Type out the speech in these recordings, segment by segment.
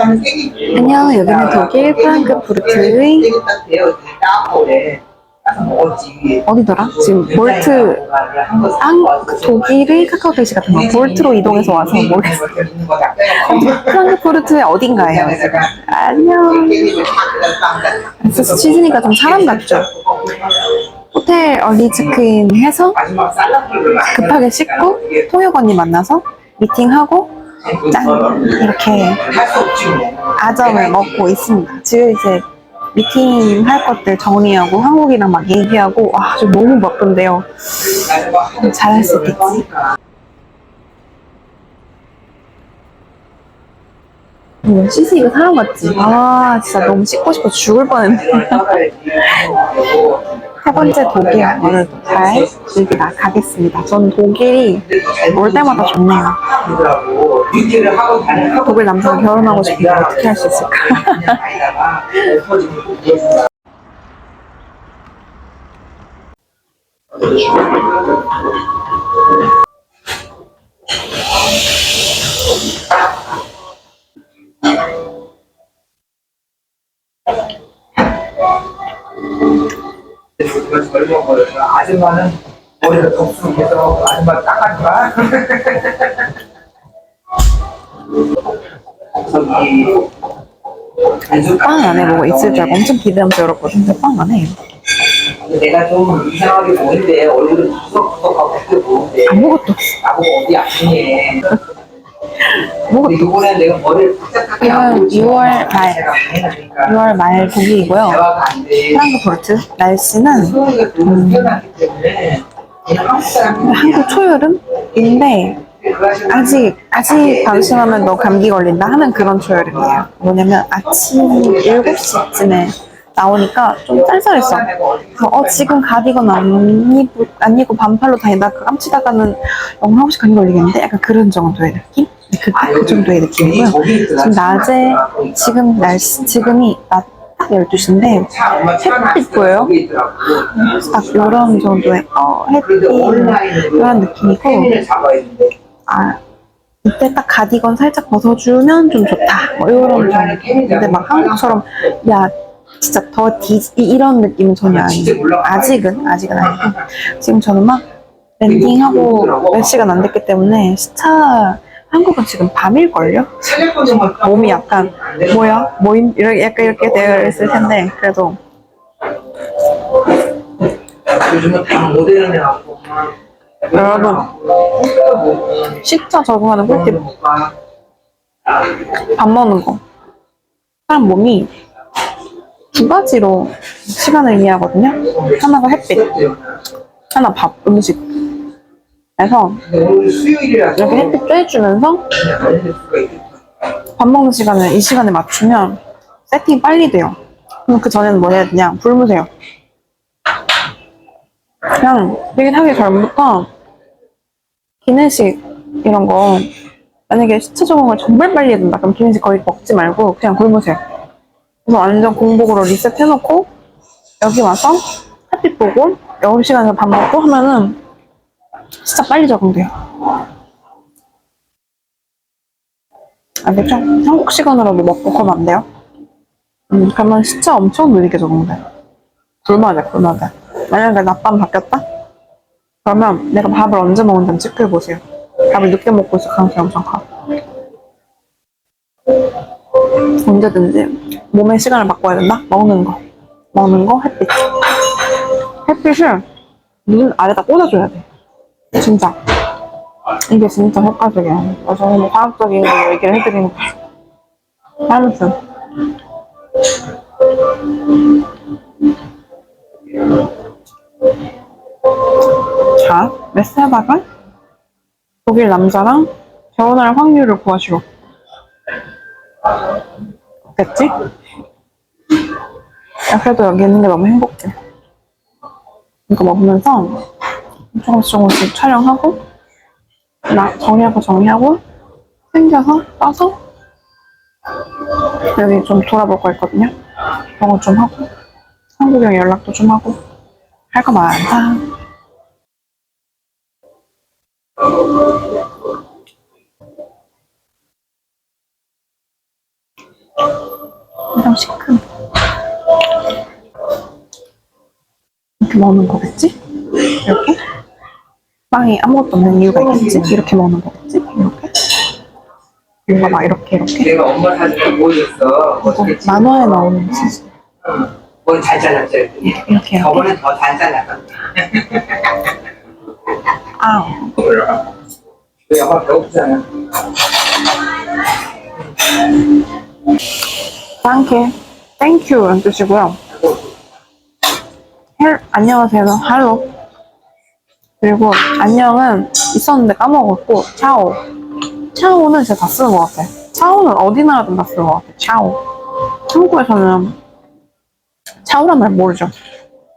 안녕, 여기는 독일 프랑크 푸르트의 어디더라? 지금 볼트 한그 독일의 카카오 택시 같은 거 볼트로 이동해서 와서 모르겠어. 프랑크푸르트의 어딘가예요. 지금. 안녕. 그래서 시즈니까 좀 사람 같죠? 호텔 얼리 체크인 해서 급하게 씻고 통역 언니 만나서 미팅하고 짠 이렇게 아점을 먹고 있습니다. 지금 이제 미팅 할 것들 정리하고 한국이랑 막 얘기하고 와, 좀 너무 바쁜데요. 잘할 수 있겠지. 음, 시스 이거 사람 같지? 아 진짜 너무 씻고 싶어 죽을 뻔했네. 세 번째 독일 오늘도 잘 즐기다 가겠습니다. 전 독일이 올 때마다 좋네요. 독일 남자가 결혼하고 싶은데 어떻게 할 수 있을까? 젊어 보여서 아줌마는 머리가 덥수해서 아줌마 닦아주라. 저기 안주 빵 안에 뭐가 있을 줄 알고 엄청 기대하면서 열었거든요. 빵 안에 내가 좀 이상하게 보이는데 얼굴은 구석구석하고 그렇게 보이는데 아무것도 없어. 나보고 어디 아프니? 이번에 내가 머리를 이건 고치고 6월 말. 내가 다행이니까 6월 말 돼. 프랑크푸르트 날씨는 때문에 그냥 한국 초여름인데 아직 아직 방심하면 너 감기 걸린다 하는 그런 초여름이에요. 뭐냐면 아침 7시쯤에 나오니까 좀 쌀쌀했어. 그래서 어 지금 가디건 안 입고 안 입고 반팔로 다니다 깜치다가는 영하 혹시 감기 걸리겠는데 약간 그런 정도의 느낌? 네, 그, 딱그 정도의 느낌이고요. 지금 낮에 지금 날씨 지금이 낮 딱 12시인데 햇빛 보여요? 딱 이런 정도의 어, 햇빛 이런 느낌이고 아 이때 딱 가디건 살짝 벗어주면 좀 좋다. 뭐 이런 정도. 근데 막 한국처럼 야 진짜 더 디, 이- 이런 느낌은 전혀 아니에요. 아직은 아직은 아니고. 지금 저는 막 랜딩하고 몇 시간 안 됐기 때문에 시차 한국은 지금 밤일걸요? 몸이 약간 뭐야? 뭐임? 이렇게 약간 이렇게 되어 있을 텐데 그래도 여러분 식사 적응하는 꿀팁 밥 먹는 거. 사람 몸이 두 가지로 시간을 이해하거든요. 하나가 햇빛, 하나 밥, 음식. 그래서 이렇게 햇빛 쬐주면서 밥 먹는 시간을 이 시간에 맞추면 세팅이 빨리 돼요. 그럼 그 전에는 뭐 해야 되냐? 굶으세요. 그냥 되게 하기 전부터 기내식 이런 거 만약에 시차 적응을 정말 빨리 해야 된다 그럼 기내식 거의 먹지 말고 그냥 굶으세요. 그래서 완전 공복으로 리셋 해놓고 여기 와서 햇빛 보고 10시간에서 밥 먹고 하면은 진짜 빨리 적응돼요. 알겠죠? 한국 시간으로도 먹고 그러면 안 돼요. 음, 그러면 시차 엄청 느리게 적응돼. 굶어야 돼, 굶어야 돼. 만약에 낮밤 바뀌었다? 그러면 내가 밥을 언제 먹는지 체크해보세요. 밥을 늦게 먹고 있을 가능성이 엄청 커. 언제든지 몸의 시간을 바꿔야 된다? 먹는 거. 먹는 거, 햇빛. 햇빛을 눈 아래다 꽂아줘야 돼. 진짜. 이게 진짜 효과적이야. 그래서 뭐 과학적인 걸로 얘기를 해드리는 거지. 아무튼. 자, 메세바가 독일 남자랑 결혼할 확률을 구하시오. 됐지? 야, 그래도 여기 있는 게 너무 행복해. 이거 먹으면서 조금씩 조금씩 촬영하고 나 정리하고 정리하고 챙겨서 따서 여기 좀 돌아볼 거 있거든요. 그런 거 좀 하고 한국이랑 연락도 좀 하고 할 거 많다. 엄청 시큼. 이렇게 먹는 거겠지? 빵이 아무것도 없는 이유가 있겠지? 이렇게 먹는 거겠지? 이렇게? 뭔가 막 이렇게 이렇게? 내가 엄마 사진을 보여줬어. 이거 만화에 나오는 치즈. 뭘잘 잘랐지? 했더니 이렇게 이렇게. 저번엔 더잘 잘랐거든. 아우. 너 영화 배고프잖아. 땡큐. 땡큐 란 뜻이고요. 헬, 안녕하세요. 할로. 그리고 안녕은 있었는데 까먹었고 차오. 차오는 진짜 다 쓰는 것 같아. 차오는 어디 나라든 다 쓰는 것 같아. 차오. 한국에서는 차오란 말 모르죠.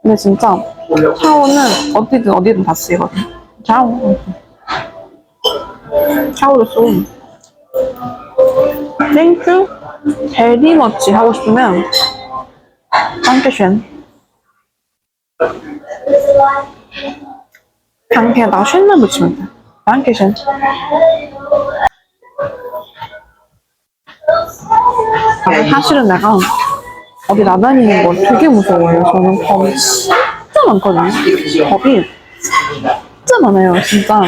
근데 진짜 차오는 어디든 어디든 다 쓰이거든. 차오. 차오도 쓰고. 땡큐. 베리 머치 하고 싶으면 딴게쉔 당에다가 쉔만 붙이면 돼. 딴게쉔 사실은 내가 어디 나다니는 걸 되게 무서워해요. 저는 겁이 진짜 많거든요. 겁이 진짜 많아요 진짜.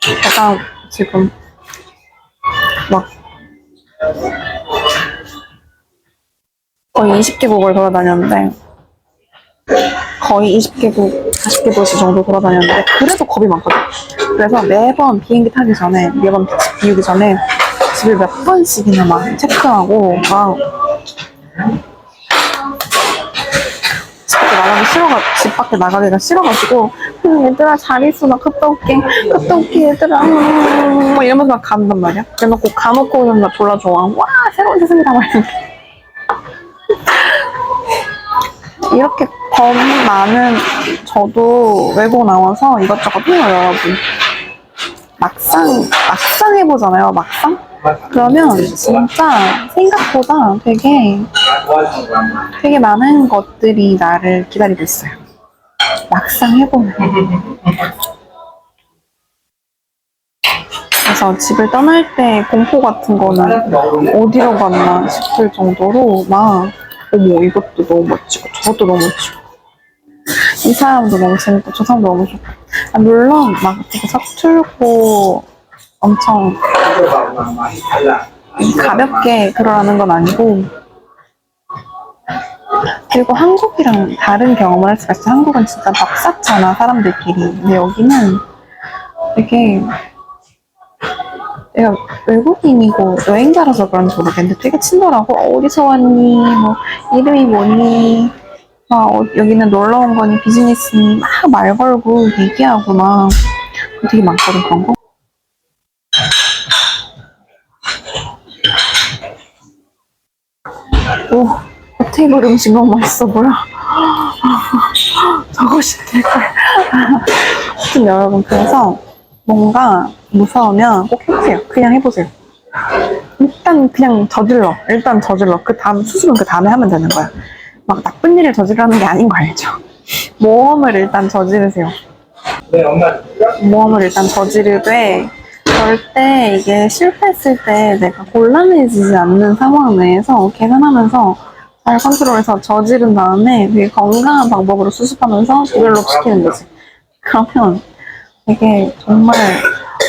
제가 지금 막 거의 20개국을 돌아다녔는데 거의 20개국, 40개 도시 정도 돌아다녔는데 그래도 겁이 많거든. 그래서 매번 비행기 타기 전에 매번 집 비우기 전에 집을 몇 번씩이나 막 체크하고 막 나가기 싫어가 집 밖에 나가기가 싫어가지고 음, 얘들아 잘 있어. 나 갔다 올게. 갔다 올게 얘들아. 음, 막 이러면서 막 간단 말이야. 그래놓고 가놓고 오면 나 졸라 좋아. 와 새로운 세상이다 막 이렇게 이렇게 겁 많은 저도 외국 나와서 이것저것 해요 여러분 막상 막상 해보잖아요 막상 그러면 진짜 생각보다 되게. 되게 많은 것들이 나를 기다리고 있어요. 막상 해보면. 그래서 집을 떠날 때 공포 같은 거는 어디로 갔나 싶을 정도로 막 어머 이것도 너무 멋지고 저것도 너무 멋지고 이 사람도 너무 재밌고 저 사람도 너무 좋고. 아, 물론 막 되게 서툴고 엄청. 가볍게 그러라는 건 아니고 그리고 한국이랑 다른 경험을 할 수가 있어 한국은 진짜 벅쌌잖아 사람들끼리. 근데 여기는 되게 내가 외국인이고 여행자라서 그런지 모르겠는데 되게 친절하고 어, 어디서 왔니? 뭐 이름이 뭐니 막 어, 여기는 놀러 온 거니 비즈니스니 막말 걸고 얘기하고 막 되게 많거든 그런 거 오, 테이블 음식 너무 맛있어 보여. 저거 시킬 걸. 하여튼 여러분, 그래서 뭔가 무서우면 꼭 해보세요. 그냥 해보세요. 일단 그냥 저질러. 일단 저질러. 그 다음, 수습은 그 다음에 하면 되는 거야. 막 나쁜 일을 저지르는 게 아닌 거 알죠? 모험을 일단 저지르세요. 네, 엄마. 모험을 일단 저지르되 절대 이게 실패했을 때 내가 곤란해지지 않는 상황 내에서 계산하면서 잘 컨트롤해서 저지른 다음에 되게 건강한 방법으로 수습하면서 디벨롭 시키는 거지. 그러면 되게 정말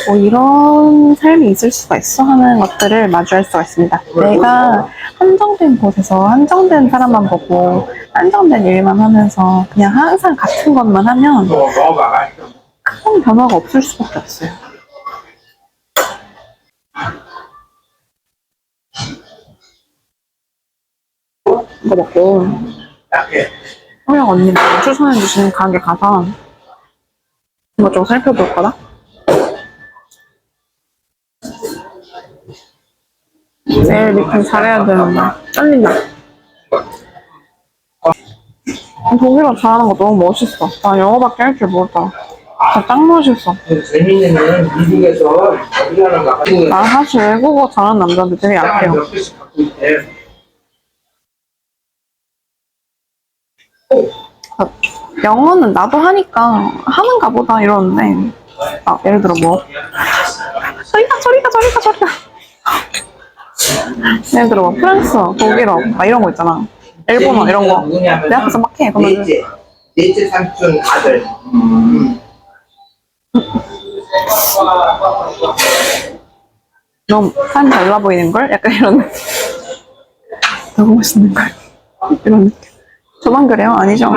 뭐 이런 삶이 있을 수가 있어 하는 것들을 마주할 수가 있습니다. 내가 한정된 곳에서 한정된 사람만 보고 한정된 일만 하면서 그냥 항상 같은 것만 하면 너 먹어봐. 큰 변화가 없을 수밖에 없어요. 이거 먹고. 소영 언니가 추천해 주시는 가게 가서 이거 좀 살펴볼 거다. 제일 밑에 잘해야 되는데 떨린다. 독일어 잘하는 거 너무 멋있어. 나 영어밖에 할줄 모르다. 다짱 멋있어. 나 사실 외국어 잘하는 남자들 되게 약해요. 영어는 나도 하니까 하는가 보다 이러는데 아 예를 들어 뭐 소리가 소리가 소리가 소리가 예를 들어 막 프랑스, 독일어 막 이런 거 있잖아. 일본어 이런 거. 내 앞에서 막 해. 그러면 넷째, 넷째 삼촌 아들. 너무 사람 달라 보이는 걸? 약간 이런. 너무 멋있는 걸? 이런 느낌. 저만 그래요? 아니죠?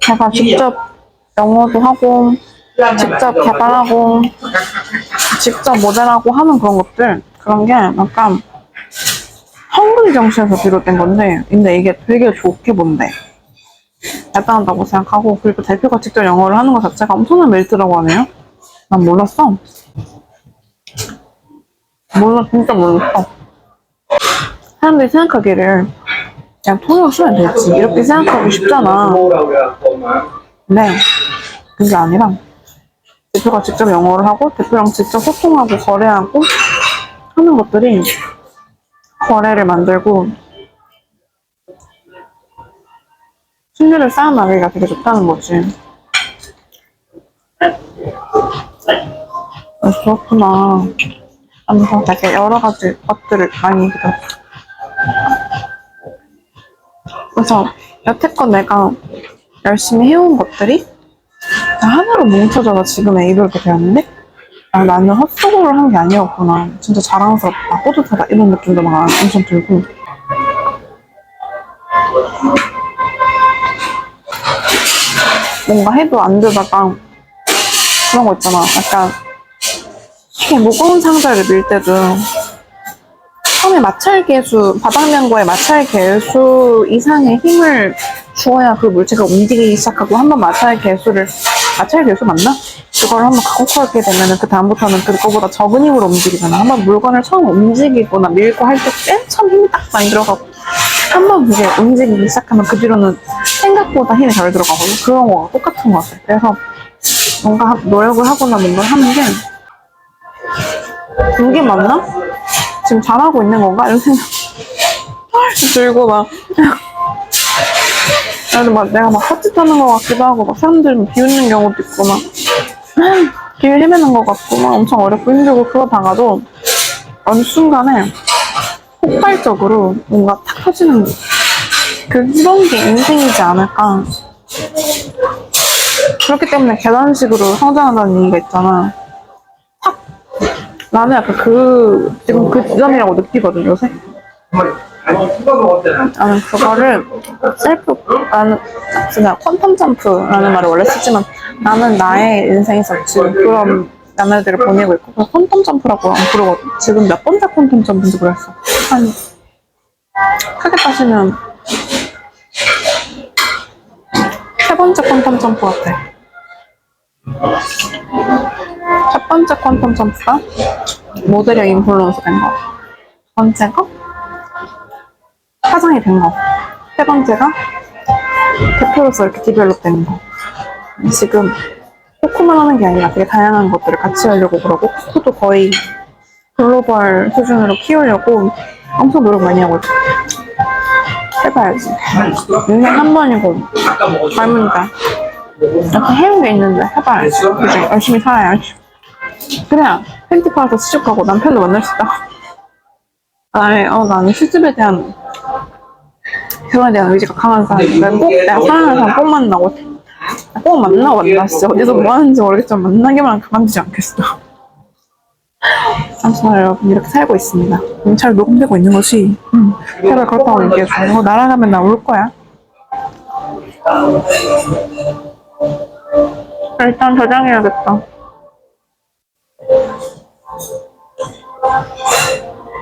제가 직접 영어도 하고, 직접 개발하고, 직접 모델하고 하는 그런 것들, 그런 게 약간 헝그리 정신에서 비롯된 건데, 근데 이게 되게 좋게 본대. 대단하다고 생각하고, 그리고 대표가 직접 영어를 하는 것 자체가 엄청난 메리트라고 하네요. 난 몰랐어. 몰라, 진짜 몰랐어. 사람들이 생각하기를, 그냥 통역 쓰면 되지. 이렇게 그래갖고 막. 네. 그게 아니라 대표가 직접 영어를 하고 대표랑 직접 소통하고 거래하고 하는 것들이 거래를 만들고 신뢰를 쌓아나가기가 되게 좋다는 거지. 아, 그렇구나. 하면서 되게 여러 가지 것들을 많이 들었어. 그래서 여태껏 내가 열심히 해온 것들이 다 하나로 뭉쳐져서 지금의 이렇게 되었는데? 아, 나는 헛수고를 한 게 아니었구나. 진짜 자랑스럽다. 뿌듯하다. 이런 느낌도 막 엄청 들고. 뭔가 해도 안 되다가 그런 거 있잖아. 약간 이렇게 무거운 상자를 밀 때도 처음에 마찰 계수, 바닥면과의 마찰 계수 이상의 힘을 주어야 그 물체가 움직이기 시작하고 한번 마찰 계수를, 마찰 계수 맞나? 그걸 한번 가속하게 되면은 그 다음부터는 그거보다 적은 힘으로 움직이잖아. 한번 물건을 처음 움직이거나 밀고 할 때 맨 처음 힘이 딱 많이 들어가고 한번 그게 움직이기 시작하면 그 뒤로는 생각보다 힘이 덜 들어가거든. 그런 거가 똑같은 것 같아. 그래서 뭔가 하- 노력을 하거나 뭔가 하는 게 그게 맞나? 지금 잘하고 있는 건가? 이런 생각 들고 막 그래도 막 내가 막 헛짓하는 것 같기도 하고 막 사람들 막 비웃는 경우도 있고 막 길 헤매는 것 같고 막 엄청 어렵고 힘들고 그러다가도 어느 순간에 폭발적으로 뭔가 탁 터지는 그런 게 인생이지 않을까. 그렇기 때문에 계단식으로 성장한다는 얘기가 있잖아. 나는 약간 그 지금 그 지점이라고 느끼거든 요새 나는 그거를 셀프 나는 그냥 퀀텀 점프라는 말을 원래 쓰지만 나는 나의 인생에서 지금 그런 나날들을 보내고 있고 퀀텀 점프라고 안 부르거든. 지금 몇 번째 퀀텀 점프인지 모르겠어. 한 크게 따지면 세 번째 퀀텀 점프 같아. 첫 번째 퀀텀 점프가 모델형 인플루언서 된 거. 두 번째가 사장이 된 거. 세 번째가 대표로서 이렇게 디벨롭 되는 거. 지금 코코만 하는 게 아니라 되게 다양한 것들을 같이 하려고 그러고 코코도 거의 글로벌 수준으로 키우려고 엄청 노력 많이 하고 있어. 해봐야지. 인생 한 번이고. 젊은데 이렇게 해온 게 있는데 해봐야지. 그치? 열심히 살아야지. 그래야 팬티 팔아서 시집가고 남편도 만날 수 있다. 나의, 어, 나는 시집에 대한, 결혼에 대한 의지가 강한 사람인데, 꼭 내가 사랑하는 사람 꼭 만나고, 꼭 만나고 만나, 진짜. 어디서 뭐 하는지 모르겠지만 만나기만 가만두지 않겠어. 아무튼 여러분, 이렇게 살고 있습니다. 음, 잘 녹음되고 있는 것이, 음, 제발 그렇다고 얘기해줘. 이거 날아가면 나울 거야. 일단 저장해야겠다.